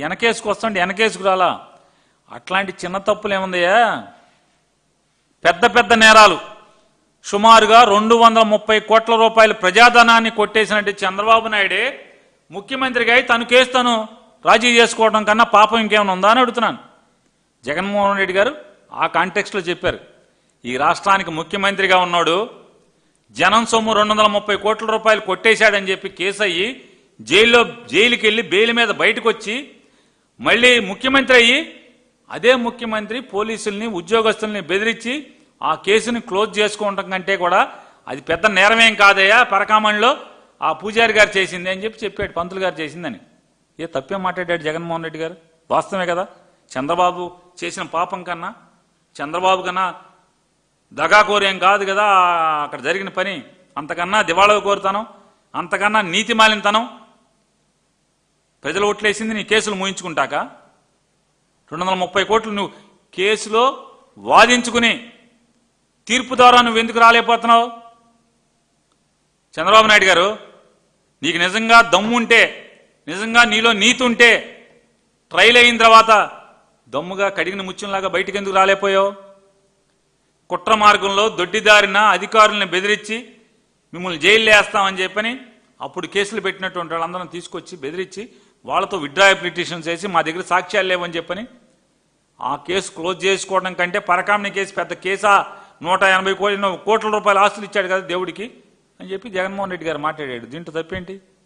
వెనకేసుకు వస్తుంటే వెనకేసుకు రాలా. అట్లాంటి చిన్న తప్పులు ఏముందయ్యా? పెద్ద పెద్ద నేరాలు. సుమారుగా రెండు వందల ముప్పై కోట్ల రూపాయల ప్రజాధనాన్ని కొట్టేసినట్టు చంద్రబాబు నాయుడే ముఖ్యమంత్రిగా అయి తను కేసు తను రాజీ చేసుకోవడం కన్నా పాపం ఇంకేమైనా ఉందా అని అడుగుతున్నాను. జగన్మోహన్ రెడ్డి గారు ఆ కాంటెక్స్ట్లో చెప్పారు. ఈ రాష్ట్రానికి ముఖ్యమంత్రిగా ఉన్నాడు. జనం సొమ్ము రెండు వందల ముప్పై కోట్ల రూపాయలు కొట్టేశాడని చెప్పి కేసు అయ్యి జైల్లో జైలుకి వెళ్ళి బెయిల్ మీద బయటకు వచ్చి మళ్ళీ ముఖ్యమంత్రి అయ్యి అదే ముఖ్యమంత్రి పోలీసుల్ని ఉద్యోగస్తుల్ని బెదిరించి ఆ కేసుని క్లోజ్ చేసుకోవటం కంటే కూడా అది పెద్ద నేరమేం కాదయ్యా పరకామణిలో. ఆ పూజారి గారు చేసింది అని చెప్పి చెప్పాడు పంతులు గారు చేసిందని. ఏ తప్పే మాట్లాడాడు జగన్మోహన్ రెడ్డి గారు? వాస్తవమే కదా? చంద్రబాబు చేసిన పాపం కన్నా చంద్రబాబు కన్నా దగాకోరేం కాదు కదా అక్కడ జరిగిన పని. అంతకన్నా దివాళ కోరుతాను అంతకన్నా నీతి మాలినతనం ప్రజలు ఓట్లేసింది నీ కేసులు మూయించుకుంటాక? రెండు వందల ముప్పై కోట్లు నువ్వు కేసులో వాదించుకుని తీర్పు ద్వారా నువ్వు ఎందుకు రాలేకపోతున్నావు? చంద్రబాబు నాయుడు గారు నీకు నిజంగా దమ్ముంటే నిజంగా నీలో నీతి ఉంటే ట్రైల్ అయిన తర్వాత దమ్ముగా కడిగిన ముత్యంలాగా బయటికి ఎందుకు రాలేపోయావు కుట్ర మార్గంలో దొడ్డిదారిన అధికారుల్ని బెదిరించి మిమ్మల్ని జైలు వేస్తామని చెప్పని అప్పుడు కేసులు పెట్టినటువంటి వాళ్ళందరం తీసుకొచ్చి బెదిరించి వాళ్ళతో విడ్రాయ పిటిషన్స్ వేసి మా దగ్గర సాక్ష్యాలు లేవని చెప్పని ఆ కేసు క్లోజ్ చేసుకోవడం కంటే పరకామణి కేసు పెద్ద కేసా నూట ఎనభై కోట్ల కోట్ల రూపాయల ఆస్తులు ఇచ్చాడు కదా దేవుడికి అని చెప్పి జగన్మోహన్ రెడ్డి గారు మాట్లాడాడు. దీంట్లో తప్పేంటి?